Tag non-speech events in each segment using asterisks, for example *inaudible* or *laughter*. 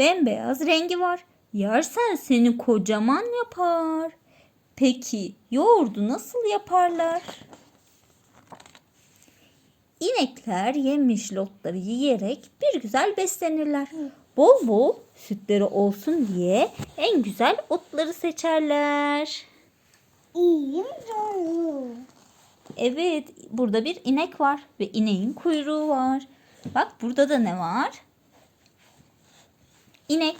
bembeyaz rengi var. Yersen seni kocaman yapar. Peki yoğurdu nasıl yaparlar? İnekler yemiş lotları yiyerek bir güzel beslenirler. Bol bol sütleri olsun diye en güzel otları seçerler. Evet, burada bir inek var ve ineğin kuyruğu var. Bak burada da ne var? İnek.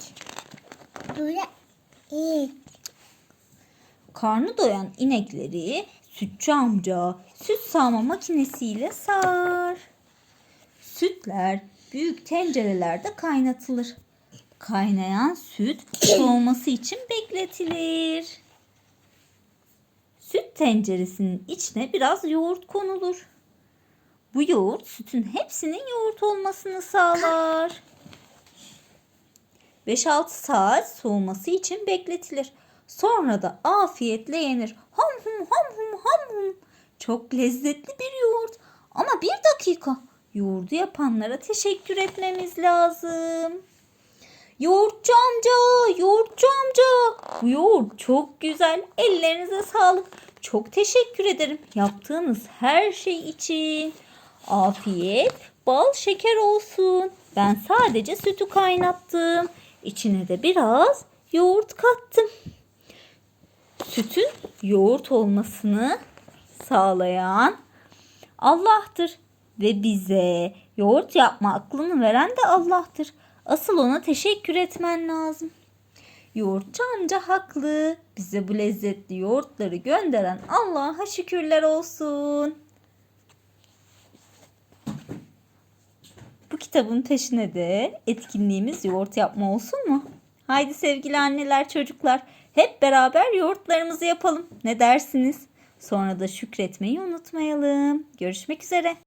Böyle iyi. Karnı doyan inekleri sütçü amca süt sağma makinesiyle sağar. Sütler büyük tencerelerde kaynatılır. Kaynayan süt *coughs* soğuması için bekletilir. Süt tenceresinin içine biraz yoğurt konulur. Bu yoğurt sütün hepsinin yoğurt olmasını sağlar. 5-6 saat soğuması için bekletilir. Sonra da afiyetle yenir. Ham hum ham hum ham hum. Çok lezzetli bir yoğurt. Ama bir dakika. Yoğurdu yapanlara teşekkür etmemiz lazım. Yoğurtçu amca, yoğurtçu amca. Bu yoğurt çok güzel. Ellerinize sağlık. Çok teşekkür ederim yaptığınız her şey için. Afiyet, bal şeker olsun. Ben sadece sütü kaynattım. İçine de biraz yoğurt kattım. Sütün yoğurt olmasını sağlayan Allah'tır ve bize yoğurt yapma aklını veren de Allah'tır. Asıl ona teşekkür etmen lazım. Yoğurtçu amca haklı. Bize bu lezzetli yoğurtları gönderen Allah'a şükürler olsun. Kitabın peşine de etkinliğimiz yoğurt yapma olsun mu? Haydi sevgili anneler çocuklar hep beraber yoğurtlarımızı yapalım. Ne dersiniz? Sonra da şükretmeyi unutmayalım. Görüşmek üzere.